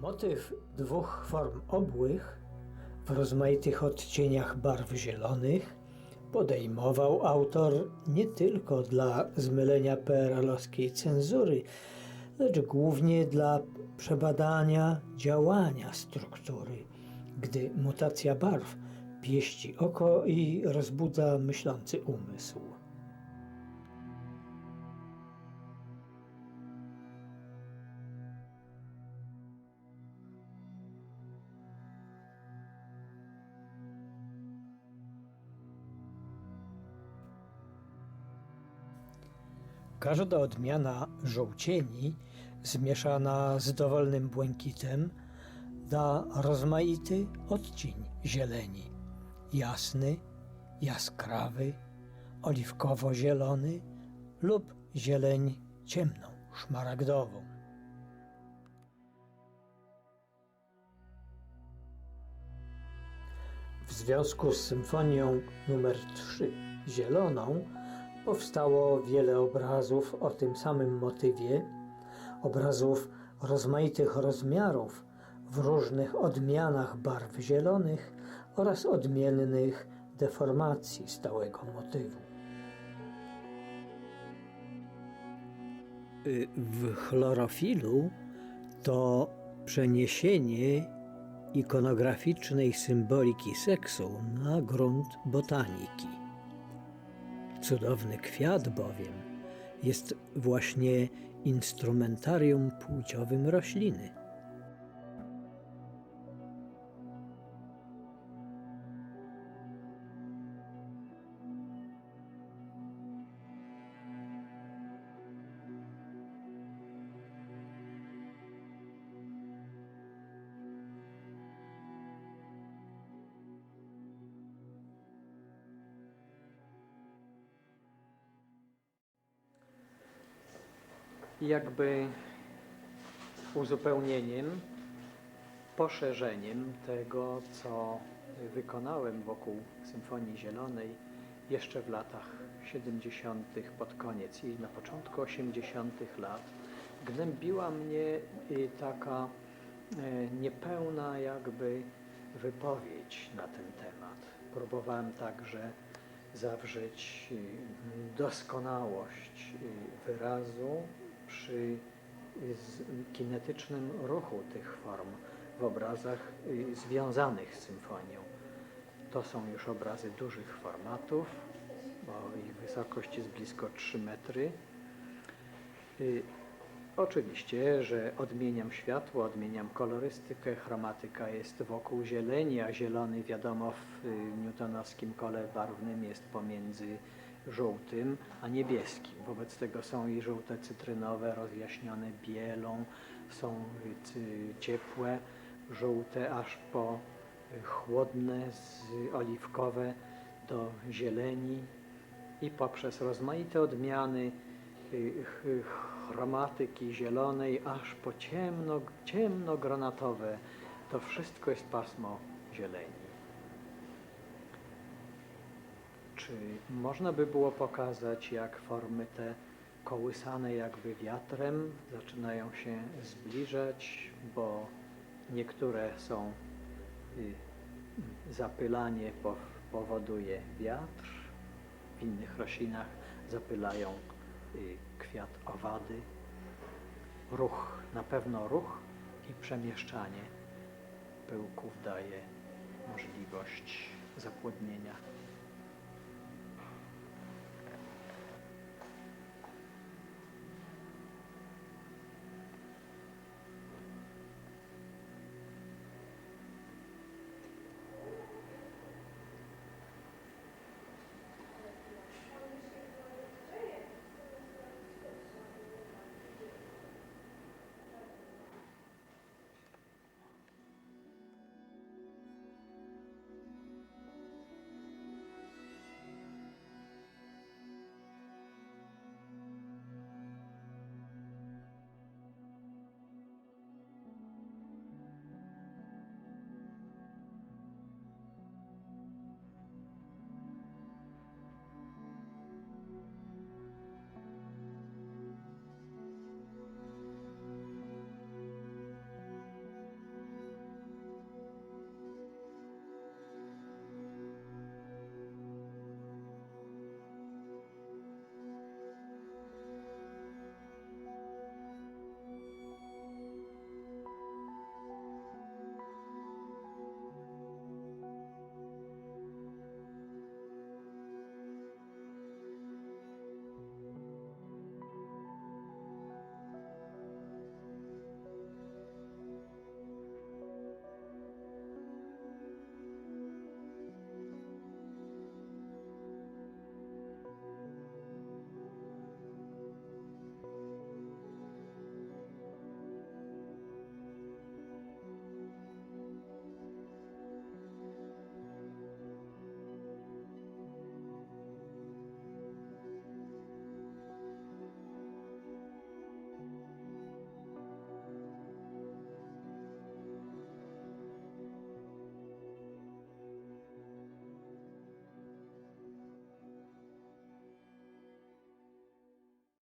Motyw dwóch form obłych w rozmaitych odcieniach barw zielonych podejmował autor nie tylko dla zmylenia PRL-owskiej cenzury, lecz głównie dla przebadania działania struktury, gdy mutacja barw pieści oko i rozbudza myślący umysł. Każda odmiana żółcieni zmieszana z dowolnym błękitem da rozmaity odcień zieleni. Jasny, jaskrawy, oliwkowo-zielony lub zieleń ciemną, szmaragdową. W związku z symfonią numer 3 Zieloną powstało wiele obrazów o tym samym motywie, obrazów rozmaitych rozmiarów w różnych odmianach barw zielonych oraz odmiennych deformacji stałego motywu. Y, W chlorofilu to przeniesienie ikonograficznej symboliki seksu na grunt botaniki. Cudowny kwiat bowiem jest właśnie instrumentarium płciowym rośliny. Jakby uzupełnieniem, poszerzeniem tego, co wykonałem wokół Symfonii Zielonej jeszcze w latach 70. pod koniec i na początku 80. lat. Gnębiła mnie y, taka e, niepełna jakby wypowiedź na ten temat. Próbowałem także zawrzeć y, doskonałość y, wyrazu przy z- kinetycznym ruchu tych form w obrazach y, związanych z symfonią. To są już obrazy dużych formatów, bo ich wysokość jest blisko 3 metry. Y, Oczywiście, że odmieniam światło, odmieniam kolorystykę, chromatyka jest wokół zieleni, a zielony wiadomo w y, newtonowskim kole barwnym jest pomiędzy żółtym a niebieskim. Wobec tego są i żółte cytrynowe, rozjaśnione bielą, są y, ciepłe, żółte aż po y, chłodne, z oliwkowe do zieleni i poprzez rozmaite odmiany y, ch- chromatyki zielonej aż po ciemno, ciemnogranatowe. To wszystko jest pasmo zieleni. Czy można by było pokazać, jak formy te kołysane jakby wiatrem zaczynają się zbliżać, bo niektóre są y, zapylanie po- powoduje wiatr, w innych roślinach zapylają y, kwiat owady. Ruch, na pewno ruch i przemieszczanie pyłków daje możliwość zapłodnienia.